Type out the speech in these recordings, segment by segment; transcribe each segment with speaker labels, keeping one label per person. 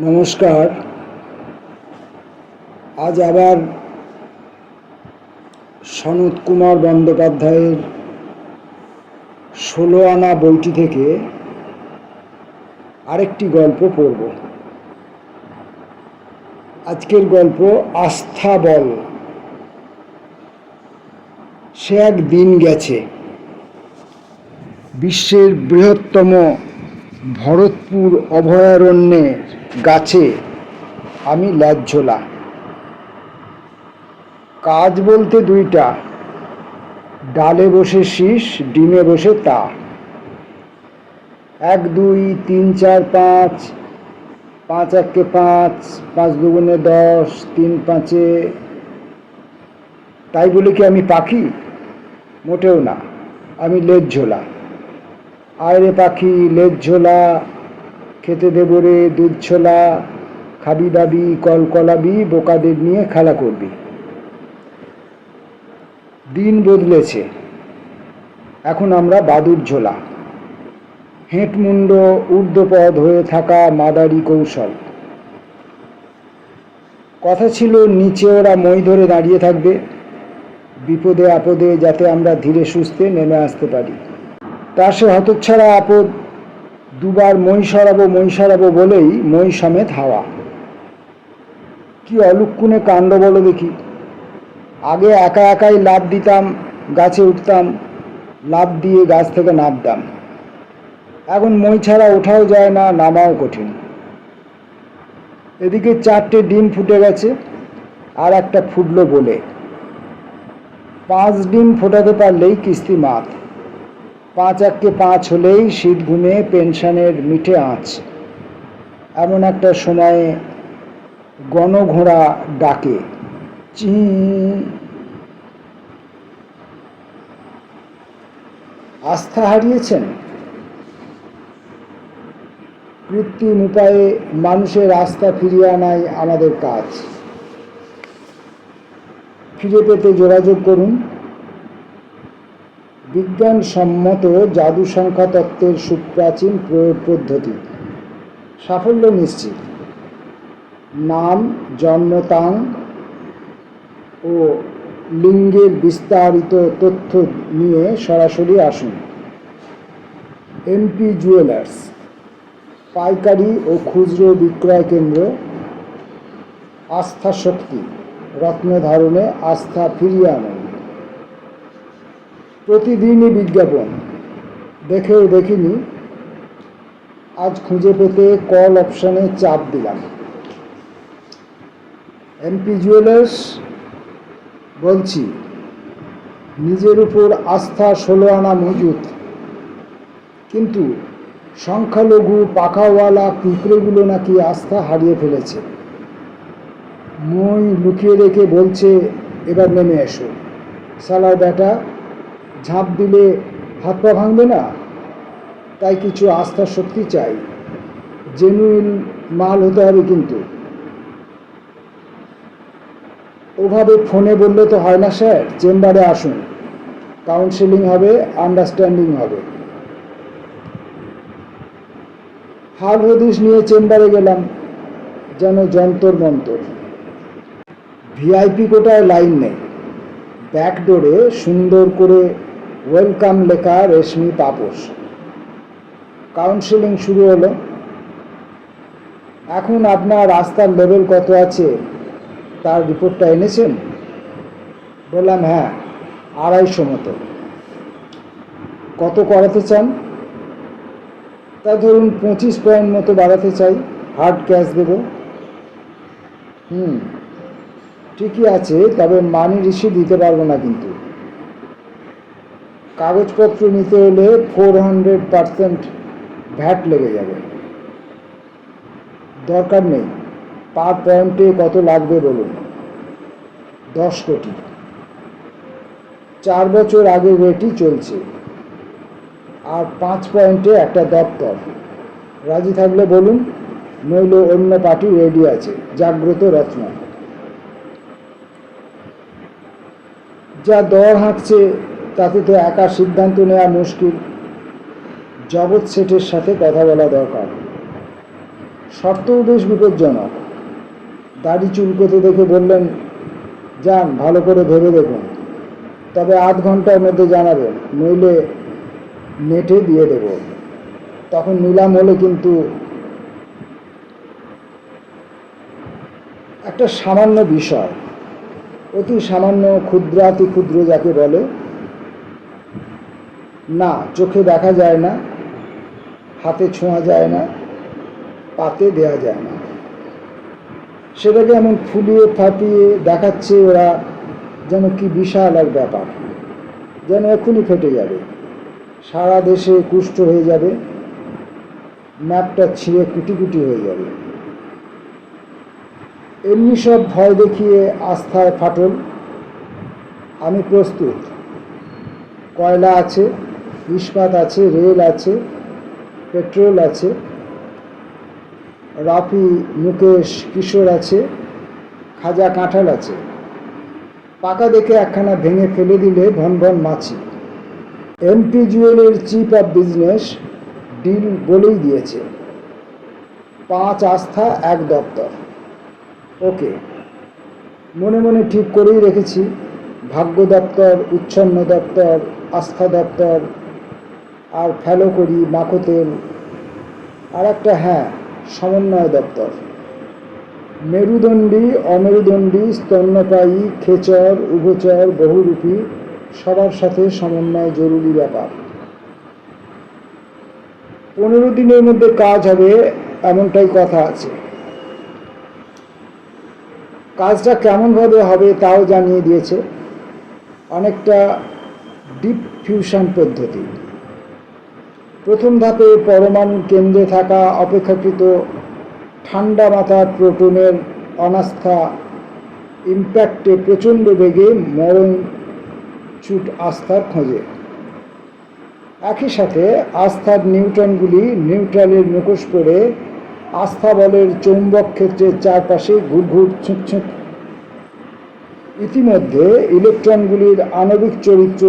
Speaker 1: নমস্কার। আজ আবার সনত কুমার বন্দ্যোপাধ্যায়ের ষোলো আনা বইটি থেকে আরেকটি গল্প পড়ব। আজকের গল্প আস্থা বল। সে এক দিন গেছে। বিশ্বের বৃহত্তম ভরতপুর অভয়ারণ্যের গাছে আমি ল্যাজঝোলা কাজ বলতে দুইটা, ডালে বসে শীষ, ডিমে বসে তা। এক, দুই, তিন, চার, পাঁচ পাঁচ একে পাঁচ পাঁচ দুগুণে দশ, তিন, পাঁচে। তাই বলে কি আমি পাখি? মোটেও না, আমি লেজ ঝোলা। আয়রে পাখি, লেজ ঝোলা। খেতে দেব রে দুধ ছোলা, খাবি দাবি, কল কলাবি, বোকাদের নিয়ে খেলা করবি। দিন বদলেছে। এখন আমরা বাদুর ঝোলা। হেঁটমুন্ড ঊর্ধ্বপদ হয়ে থাকা মাদারি কৌশল। কথা ছিল, নিচে ওরা মই ধরে দাঁড়িয়ে থাকবে। বিপদে আপদে যাতে আমরা ধীরে সুস্থে নেমে আসতে পারি। তা সে হতচ্ছাড়া আপদ দুবার মই সরাবো মই সরাবো বলেই মই সমেত হাওয়া। কি অলুক্ষণে কাণ্ড বলো দেখি। আগে একা একাই লাভ দিতাম, গাছে উঠতাম লাভ দিয়ে গাছ থেকে নামতাম। এখন মই ছাড়া ওঠাও যায় না, নামাও কঠিন। এদিকে চারটে ডিম ফুটে গেছে, আর একটা ফুটলো বলে। পাঁচ ডিম ফোটাতে পারলেই কিস্তি মাত। পাঁচ এককে পাঁচ হলেই শীত ঘুমে পেনশনের মিঠে আঁচ। এমন একটা সময়ে গণঘোড়া ডাকে। চি। আস্থা হারিয়েছেন? কৃত্রিম উপায়ে মানুষের আস্থা ফিরিয়ে আনাই আমাদের কাজ। ফিরে পেতে যোগাযোগ করুন। বিজ্ঞানসম্মত জাদু সংখ্যা তত্ত্বের সুপ্রাচীন প্রয়োগ পদ্ধতি। সাফল্য নিশ্চিত। নাম জন্মতাং ও লিঙ্গের বিস্তারিত তথ্য নিয়ে সরাসরি আসুন। এমপি জুয়েলার্স, পাইকারি ও খুচরো বিক্রয় কেন্দ্র, আস্থা শক্তি রত্ন ধারণে আস্থা ফিরিয়ে আনুন। প্রতিদিনই বিজ্ঞাপন। দেখেও দেখিনি। আজ খুঁজে পেতে কল অপশানে চাপ দিলাম। এমপি জুয়েলার্স বলছি, নিজের উপর আস্থা ষোলো আনা মজুত। কিন্তু সংখ্যালঘু, পাখাওয়ালা পিঁপড়েগুলো নাকি আস্থা হারিয়ে ফেলেছে। মই লুকিয়ে রেখে বলছে, এবার নেমে এসো। সালার বেটা ঝাঁপ দিলে হাত পা ভাঙবে না? তাই কিছু আস্থা শক্তি চাই। জেনুইন মাল হতে হবে কিন্তু। ওভাবে ফোনে বললে তো হয় না স্যার, চেম্বারে আসুন। কাউন্সেলিং হবে, আন্ডারস্ট্যান্ডিং হবে। হাল হদিস নিয়ে চেম্বারে গেলাম, যেন যন্তর মন্তর। ভিআইপি কোটায় লাইন নেই। ব্যাকডোরে সুন্দর করে ওয়েলকাম লেখা রেশমি তাপস। কাউন্সেলিং শুরু হলো। এখন আপনার রাস্তার লেভেল কত আছে? তার রিপোর্টটা এনেছেন? বললাম হ্যাঁ আড়াইশো মতো। কত করাতে চান? তা ধরুন পঁচিশ পয়েন্ট মতো বাড়াতে চাই হার্ড ক্যাশ দেব। হুম, ঠিকই আছে, তবে মানি রিসিভ দিতে পারব না কিন্তু। কাগজপত্র নিতে হলে ফোর হান্ড্রেড পারসেন্ট ভ্যাট লেগে যাবে। দরকার নেই। পার পয়েন্টে কত লাগবে বলুন? দশ কোটি। চার বছর আগে রেটই চলছে। আর পাঁচ পয়েন্টে একটা দপ্তর। রাজি থাকলে বলুন, নইল অন্য পার্টি রেডি আছে। জাগ্রত রত্ন। যা দর হাঁকছে তাতে তো একা সিদ্ধান্ত নেওয়া মুশকিল। জগৎ সেটের সাথে কথা বলা দরকার। শর্তও বেশ বিপজ্জনক। দাড়ি চুলকোতে দেখে বললেন, যান, ভালো করে ভেবে দেখুন। তবে আধ ঘণ্টার মধ্যে জানাবেন, নইলে নেটে দিয়ে দেব। তখন নিলাম হলে কিন্তু একটা সামান্য বিষয়, অতি সামান্য ক্ষুদ্রাতি ক্ষুদ্র যাকে বলে না, চোখে দেখা যায় না, হাতে ছোঁয়া যায় না, পাতে দেয়া যায় না। সেটাকে এমন ফুলিয়ে ফাটিয়ে দেখাচ্ছে ওরা যেন কি বিশাল এক ব্যাপার। যেন এক্ষুনি ফেটে যাবে। সারা দেশে কুষ্ঠ হয়ে যাবে। ম্যাপটা ছিঁড়ে কুটি কুটি হয়ে যাবে। এমনি সব ভয় দেখিয়ে আস্থায় ফাটল। আমি প্রস্তুত। কয়লা আছে ইস্পাত আছে, রেল আছে, পেট্রোল আছে, রাফি, মুকেশ, কিশোর আছে, খাজা কাঁঠাল আছে। পাকা দেখে একখানা ভেঙে ফেলে দিলে ভন ভন মাছি। এমপি জুয়েলের চিফ অফ বিজনেস ডিল বলেই দিয়েছে। পাঁচ আস্থা, এক দপ্তর। ওকে, মনে মনে ঠিক করেই রেখেছি। ভাগ্য দপ্তর, উচ্ছন্ন দপ্তর, আস্থা দপ্তর আর ফেলো করি মাখোতেল আর একটা হ্যাঁ সমন্বয় দপ্তর। মেরুদণ্ডী, অমেরুদণ্ডী, স্তন্যপায়ী, খেচর, উভচর, বহুরূপী, সবার সাথে সমন্বয় জরুরি ব্যাপার। পনেরো দিনের মধ্যে কাজ হবে, এমনটাই কথা আছে। কাজটা কেমনভাবে হবে তাও জানিয়ে দিয়েছে অনেকটা ডিপ ফিউশন পদ্ধতি। প্রথম ধাপে পরমাণু কেন্দ্রে থাকা অপেক্ষাকৃত ঠান্ডা মাথার প্রোটনের অনাস্থা ইম্প্যাক্টে প্রচণ্ড বেগে মরণ চুট আস্থার খোঁজে। একই সাথে আস্থার নিউট্রনগুলি নিউট্রালের মুখোশ করে আস্থা বলের চৌম্বক ক্ষেত্রের চারপাশে ঘুরঘুর ছুঁক। ইতিমধ্যে ইলেকট্রনগুলির আণবিক চরিত্র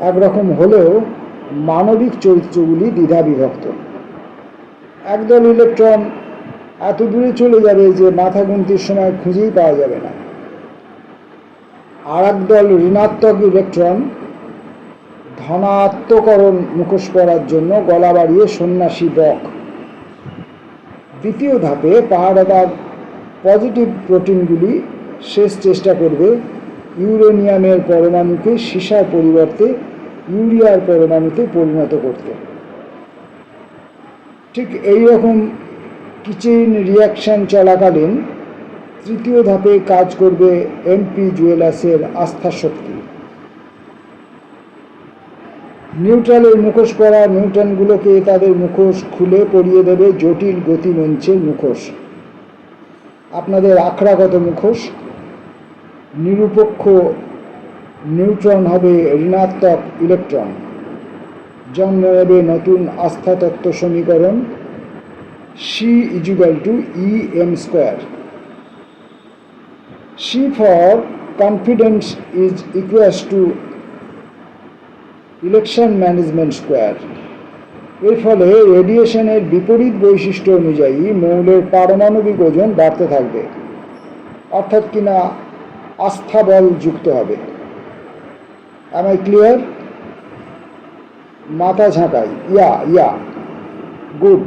Speaker 1: একরকম হলেও মানবিক চরিত্রগুলি দ্বিধা বিভক্ত একদল ইলেকট্রন এত দূরে চলে যাবে যে মাথা গুনতির সময় খুঁজেই পাওয়া যাবে না। আর একদল ঋণাত্মক ইলেকট্রন ধনাত্মকরণ মুখোশ পড়ার জন্য গলা বাড়িয়ে সন্ন্যাসী বক। দ্বিতীয় ধাপে পাহাড়াদার পজিটিভ প্রোটিনগুলি শেষ চেষ্টা করবে, ইউরেনিয়ামের পরমাণুকে সীসার পরিবর্তে ইউরিয়ার পরমাণুতে পরিণত করতে। ঠিক এই রকম কিচেইন রিয়াকশন চলাকালীন তৃতীয় ধাপে কাজ করবে এমপি জুয়েলার্সের আস্থা শক্তি। নিউট্রালের মুখোশ পরা নিউট্রনগুলোকে তাদের মুখোশ খুলে পরিয়ে দেবে জটিল গতিমঞ্চের মুখোশ। আপনাদের আখড়াগত মুখোশ, নিরপেক্ষ নিউট্রন হবে ঋণাত্মক ইলেকট্রন। জন্ম নেবে নতুন আস্থা তত্ত্ব সমীকরণ C equal to E M square C for confidence is equals to election management square এর ফলে রেডিয়েশনের বিপরীত বৈশিষ্ট্য অনুযায়ী মৌলের পারমাণবিক ওজন বাড়তে থাকবে। অর্থাৎ কিনা আস্থা বল যুক্ত হবে। এম আই ক্লিয়ার মাথা ঝাঁকাই। ইয়া ইয়া। গুড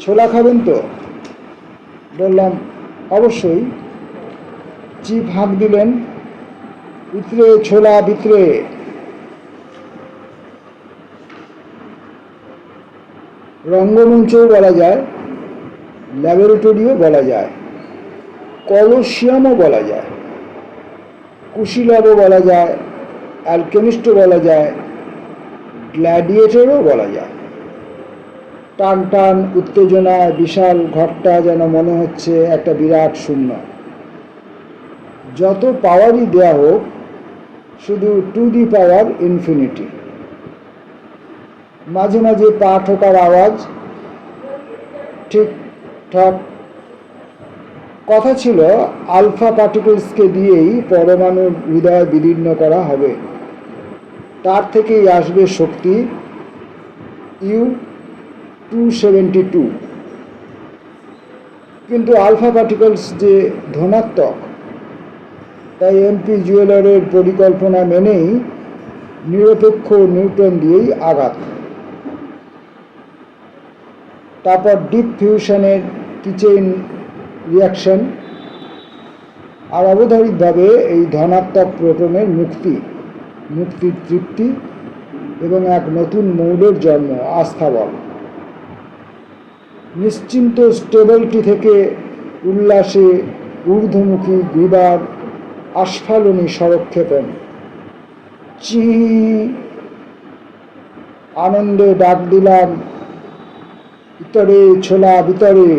Speaker 1: ছোলা খাবেন তো? বললাম, অবশ্যই। চিপ হাঁক দিলেন ভিতরে ছোলা ভিতরে রঙ্গমঞ্চও বলা যায়, ল্যাবরেটরিও বলা যায়, কলসিয়ামও বলা যায়, কুশিলাবও বলা যায় অ্যালকেমিস্টও বলা যায় গ্ল্যাডিয়েটরও বলা যায়। টান টান উত্তেজনায় বিশাল ঘরটা যেন মনে হচ্ছে একটা বিরাট শূন্য। যত পাওয়ারই দেয়া হোক, শুধু টু দি পাওয়ার ইনফিনিটি মাঝে মাঝে পা ঠোকার আওয়াজ, ঠিক ঠাক কথা ছিল, আলফা পার্টিকলসকে দিয়েই পরমাণুর হৃদয় বিদীর্ণ করা হবে। তার থেকেই আসবে শক্তি ইউ টু সেভেন্টি টু কিন্তু আলফা পার্টিকলস যে ধনাত্মক, তাই এমপি জুয়েলারের পরিকল্পনা মেনেই নিরপেক্ষ নিউটন দিয়েই আঘাত। তারপর ডিপ ফিউশনের কিচেইন রিয়াকশন আর অবধারিতভাবে এই ধনাত্মক প্রোটনের মুক্তি, মুক্তির তৃপ্তি এবং এক নতুন মৌলের জন্ম আস্থাবল নিশ্চিন্ত স্টেবলটি থেকে উল্লাসে ঊর্ধ্বমুখী বিবার আস্ফালনী সরক্ষেপণ চি, আনন্দে ডাক দিলাম ভিতরে ছোলা ভিতরে।